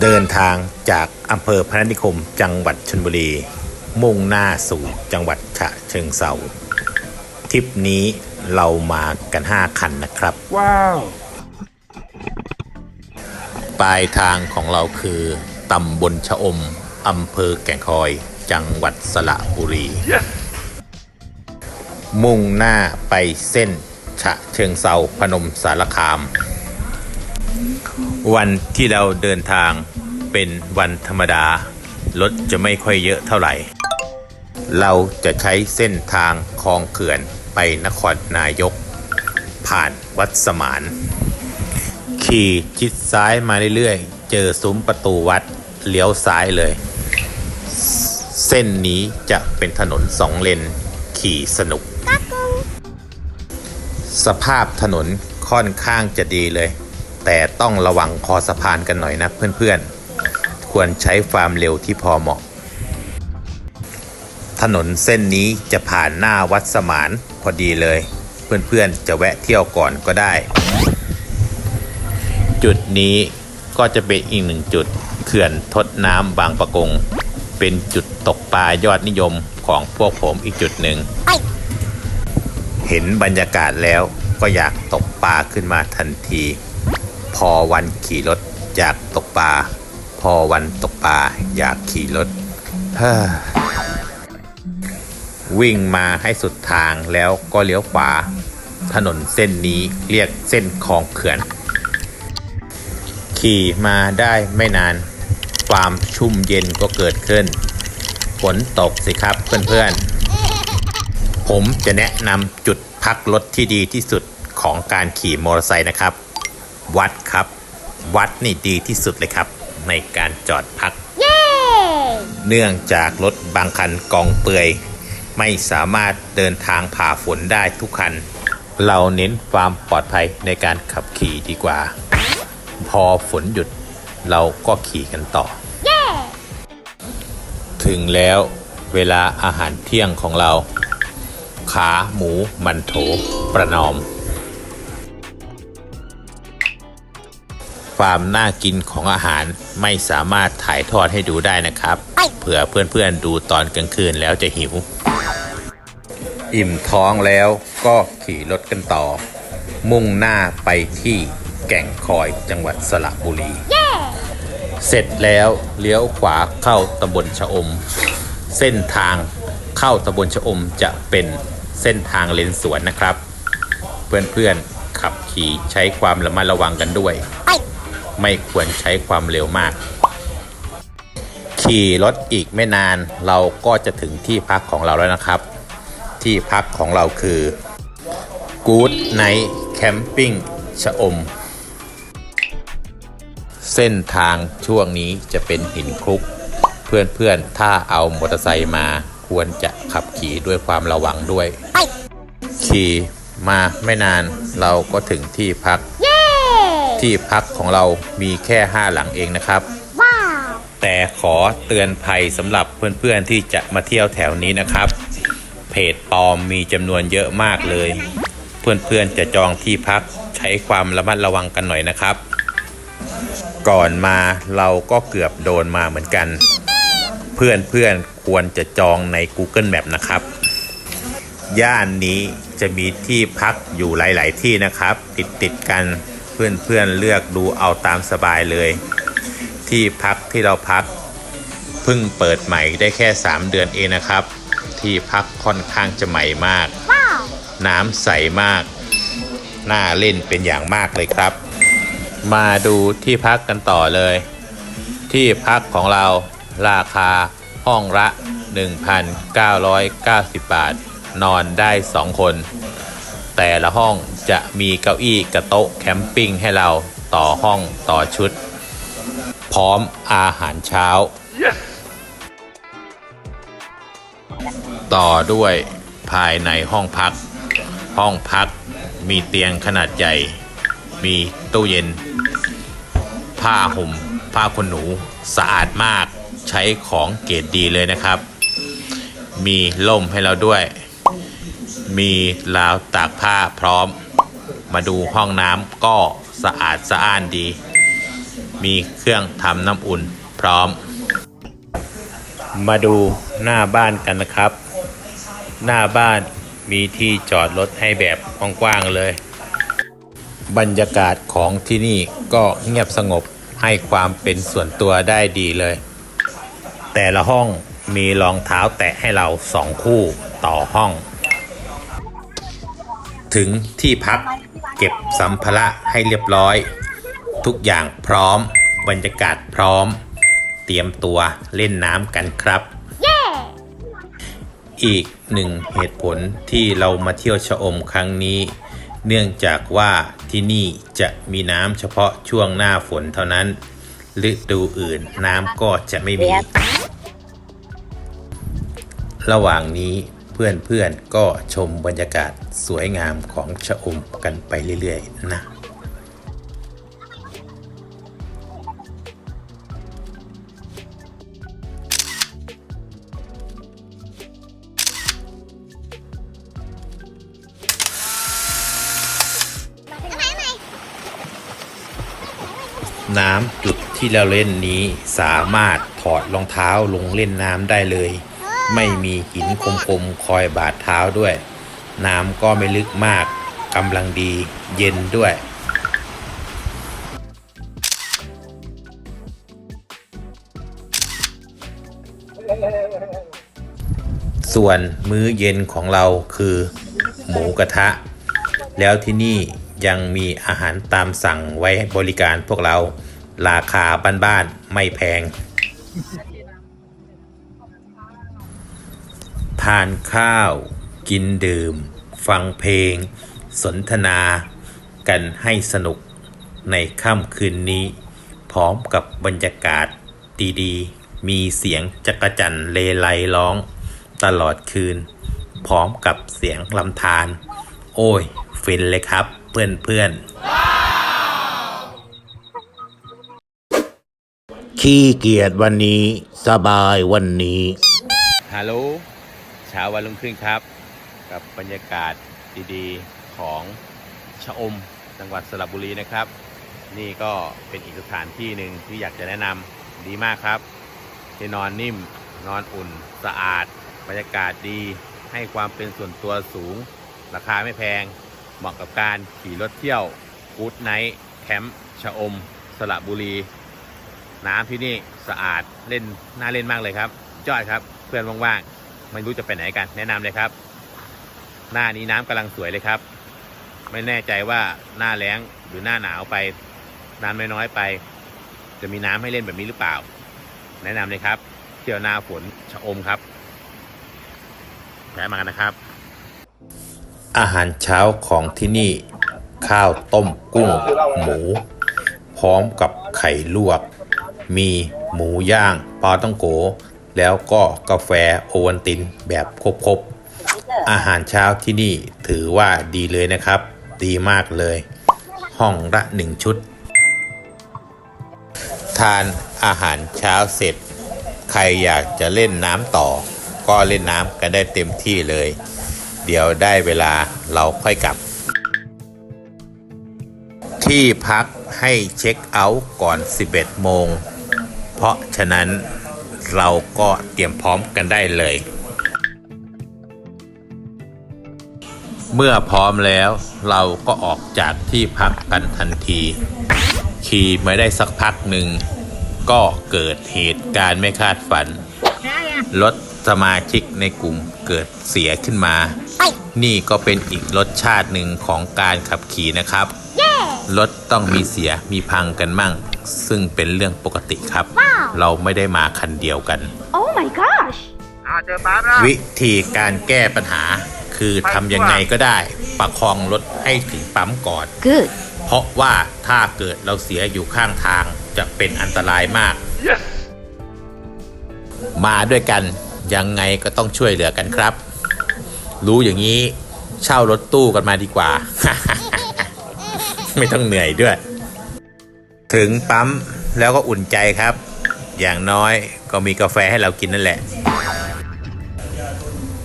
เดินทางจากอำเภอพนัสนิคมจังหวัดชลบุรี มุ่งหน้าสู่จังหวัดฉะเชิงเซาทริปนี้เรามากัน 5 คันนะครับ ว้าว ปลายทางของเราคือตำบลชะอมอำเภอแก่งคอย จังหวัดสระบุรีมุ่งหน้าไปเส้นฉะเชิงเซาพนมสารคาม วันที่เราเดินทางเป็นวันธรรมดารถจะไม่ค่อยเยอะเท่าไหร่ เราจะใช้เส้นทางคลองเขื่อนไปนครนายก ผ่านวัดสมาน ขี่ชิดซ้ายมาเรื่อยๆ เจอซุ้มประตูวัดเลี้ยวซ้ายเลย เส้นนี้จะเป็นถนนสองเลนขี่สนุก สภาพถนนค่อนข้างจะดีเลย แต่ต้องระวังคอสะพานกันหน่อยนะเพื่อนๆ ควรใช้ความเร็วที่พอเหมาะ ถนนเส้นนี้จะผ่านหน้าวัดสมานพอดีเลย เพื่อนๆ จะแวะเที่ยวก่อนก็ได้ จุดนี้ก็จะเป็นอีกหนึ่งจุดเขื่อนทดน้ำบางประกง เป็นจุดตกปลายอดนิยมของพวกผมอีกจุดหนึ่ง เห็นบรรยากาศแล้วก็อยากตกปลาขึ้นมาทันที พอวันขี่รถอยากตกปลา พอวันตกปลาอยากขี่รถวิ่งมาให้สุดทางแล้วก็เลี้ยวขวา ถนนเส้นนี้เรียกเส้นคลองเขื่อน ขี่มาได้ไม่นาน ความชุ่มเย็นก็เกิดขึ้น ฝนตกสิครับเพื่อนๆ ผมจะแนะนำจุดพักรถที่ดีที่สุดของการขี่มอเตอร์ไซค์นะครับ วัดครับ วัดนี่ดีที่สุดเลยครับ ในการจอดพักเนื่องจากรถบางคันกองเปื่อย ไม่สามารถเดินทางผ่าฝนได้ทุกคัน เราเน้นความปลอดภัยในการขับขี่ดีกว่า พอฝนหยุดเราก็ขี่กันต่อถึงแล้วเวลาอาหารเที่ยงของเรา ขาหมูมันโถประนอม ความน่ากินของอาหารไม่สามารถถ่ายทอดให้ดูได้นะครับ เผื่อเพื่อนๆดูตอนกลางคืนแล้วจะหิว อิ่มท้องแล้วก็ขี่รถกันต่อ มุ่งหน้าไปที่แก่งคอยจังหวัดสระบุรีเสร็จแล้วเลี้ยวขวาเข้าตำบลชะอม เส้นทางเข้าตำบลชะอมจะเป็นเส้นทางเลนสวนนะครับ เพื่อนๆขับขี่ใช้ความระมัดระวังกันด้วย ไม่ควรใช้ความเร็วมาก ขี่รถอีกไม่นานเราก็จะถึงที่พักของเราแล้วนะครับ ที่พักของเราคือ Good Night Camping ชะอม เส้นทางช่วงนี้จะเป็นหินคลุก เพื่อนๆ ถ้าเอามอเตอร์ไซค์มาควรจะขับขี่ด้วยความระวังด้วย ขี่มาไม่นานเราก็ถึงที่พัก ที่พักของเรามีแค่ห้าหลังเองนะครับ แต่ขอเตือนภัยสำหรับเพื่อนๆที่จะมาเที่ยวแถวนี้นะครับ เพจปลอมมีจำนวนเยอะมากเลย เพื่อนๆจะจองที่พักใช้ความระมัดระวังกันหน่อยนะครับ ก่อนมาเราก็เกือบโดนมาเหมือนกัน เพื่อนๆควรจะจองใน Google Map นะครับย่านนี้จะมีที่พักอยู่หลาย ๆ ที่นะครับ ติดติดๆกัน เพื่อนๆเลือกดูเอาตามสบายเลย ที่พักที่เราพักเพิ่งเปิดใหม่ได้แค่ 3 เดือนเองนะครับ ที่พักค่อนข้างจะใหม่มาก น้ำใสมาก น่าเล่นเป็นอย่างมากเลยครับ มาดูที่พักกันต่อเลย ที่พักของเราราคาห้องละ 1,990 บาท นอนได้ 2 คน แต่ละห้องจะมีเก้าอี้กระโต๊ะแคมปิ้งให้เราต่อห้องต่อชุด พร้อมอาหารเช้าต่อด้วยภายในห้องพัก ห้องพักมีเตียงขนาดใหญ่ มีตู้เย็น ผ้าห่มผ้าขนหนูสะอาดมากใช้ของเกรดดีเลยนะครับ มีล่มให้เราด้วย มีราวตากผ้าพร้อม มาดูห้องน้ำก็สะอาดสะอ้านดี มีเครื่องทำน้ำอุ่นพร้อม มาดูหน้าบ้านกันนะครับ หน้าบ้านมีที่จอดรถให้แบบกว้างๆเลย บรรยากาศของที่นี่ก็เงียบสงบให้ความเป็นส่วนตัวได้ดีเลย แต่ละห้องมีรองเท้าแตะให้เราสองคู่ต่อห้อง ถึงที่พักเก็บสัมภาระให้เรียบร้อย ทุกอย่างพร้อม บรรยากาศพร้อม เตรียมตัวเล่นน้ำกันครับอีกหนึ่งเหตุผลที่เรามาเที่ยวชะอมครั้งนี้ เนื่องจากว่าที่นี่จะมีน้ำเฉพาะช่วงหน้าฝนเท่านั้นฤดูอื่นน้ำก็จะไม่มี ระหว่างนี้ เพื่อนๆก็ชมบรรยากาศสวยงามของชะอมกันไปเรื่อยๆนะน้ำจุดที่เราเล่นนี้สามารถถอดรองเท้าลงเล่นน้ำได้เลย ไม่มีหินคมๆคอยบาดเท้าด้วย น้ำก็ไม่ลึกมากกำลังดีเย็นด้วยส่วนมื้อเย็นของเราคือหมูกระทะ แล้วที่นี่ยังมีอาหารตามสั่งไว้ให้บริการพวกเราราคาบ้านๆไม่แพง ทานข้าว กินดื่ม ฟังเพลง สนทนา กันให้สนุกในค่ำคืนนี้ พร้อมกับบรรยากาศดีๆ มีเสียงจักรจันเลไลร้อง ตลอดคืน พร้อมกับเสียงลำธาร โอ้ย ฟินเลยครับเพื่อนๆ ขี้เกียจวันนี้ สบายวันนี้ ฮัลโหลเช้าวันรุ่งขึ้นครับ กับบรรยากาศดีๆของชะอมจังหวัดสระบุรีนะครับ นี่ก็เป็นอีกสถานที่หนึ่งที่อยากจะแนะนำดีมากครับที่นอนนิ่ม นอนอุ่นสะอาด บรรยากาศดีให้ความเป็นส่วนตัวสูง ราคาไม่แพง เหมาะกับการขี่รถเที่ยวกูดไนท์แคมป์ชะอม สระบุรี น้ำที่นี่สะอาดเล่นน่าเล่นมากเลยครับยอดครับเพื่อนว่างๆ ไม่รู้จะไปไหนกันแนะนำเลยครับ หน้านี้น้ำกำลังสวยเลยครับ ไม่แน่ใจว่าหน้าแล้งหรือหน้าหนาวไปน้ำน้อยๆไป จะมีน้ำให้เล่นแบบนี้หรือเปล่า แนะนำเลยครับเที่ยวหน้าฝนชะอมครับแวะมากันนะครับ อาหารเช้าของที่นี่ ข้าวต้มกุ้งหมู พร้อมกับไข่ลวก มีหมูย่างปลาต้องโก แล้วก็กาแฟโอวัลตินแบบครบๆ อาหารเช้าที่นี่ถือว่าดีเลยนะครับ ดีมากเลย ห้องละหนึ่งชุด ทานอาหารเช้าเสร็จ ใครอยากจะเล่นน้ำต่อ ก็เล่นน้ำกันได้เต็มที่เลย เดี๋ยวได้เวลาเราค่อยกลับ ที่พักให้เช็คเอาท์ก่อน 11 โมง เพราะฉะนั้น เราก็เตรียมพร้อมกันได้เลย เมื่อพร้อมแล้วเราก็ออกจากที่พักกันทันที ขี่ไม่ได้สักพักหนึ่ง ก็เกิดเหตุการณ์ไม่คาดฝัน รถสมาชิกในกลุ่มเกิดเสียขึ้นมา นี่ก็เป็นอีกรสชาติหนึ่งของการขับขี่นะครับ รถ ต้องมีเสียมีพังกันมั่ง ซึ่งเป็นเรื่องปกติครับเราไม่ได้มาคันเดียวกัน Oh my gosh! อ่าเจอปั๊บแล้ว วิธีการแก้ปัญหา คือทำยังไงก็ได้ ประคองรถให้ถึงปั๊มก่อน Good. เพราะว่าถ้าเกิดเราเสียอยู่ข้างทางจะเป็นอันตรายมาก yes มาด้วยกันยังไงก็ต้องช่วยเหลือกันครับ รู้อย่างนี้เช่ารถตู้กันมาดีกว่า ไม่ต้องเหนื่อยด้วย ถึงปั๊มแล้วก็อุ่นใจครับ อย่างน้อยก็มีกาแฟให้เรากินนั่นแหละ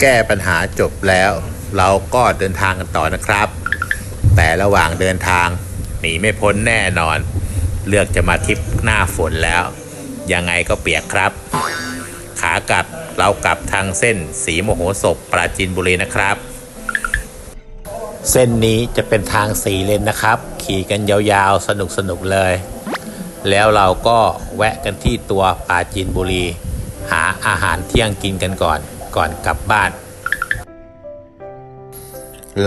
แก้ปัญหาจบแล้ว เราก็เดินทางกันต่อนะครับ แต่ระหว่างเดินทางหนีไม่พ้นแน่นอน เลือกจะมาทริปหน้าฝนแล้ว ยังไงก็เปียกครับ ขากลับเรากลับทางเส้นสีโมโหสพปราจีนบุรีนะครับ เส้นนี้จะเป็นทางสี่เลนนะครับ ขี่กันยาวๆ สนุกๆเลย แล้วเราก็แวะกันที่ตัวปาจีนบุรี หาอาหารเที่ยงกินกันก่อนก่อนกลับบ้าน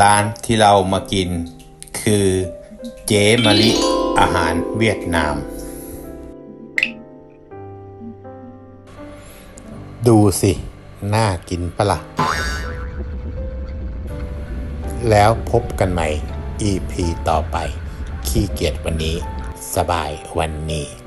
ร้านที่เรามากินคือเจมะลิอาหารเวียดนาม ดูสิ น่ากินปะละ่ะ แล้วพบกันใหม่ EP ต่อไป ขี้เกียจวันนี้ สบายวันนี้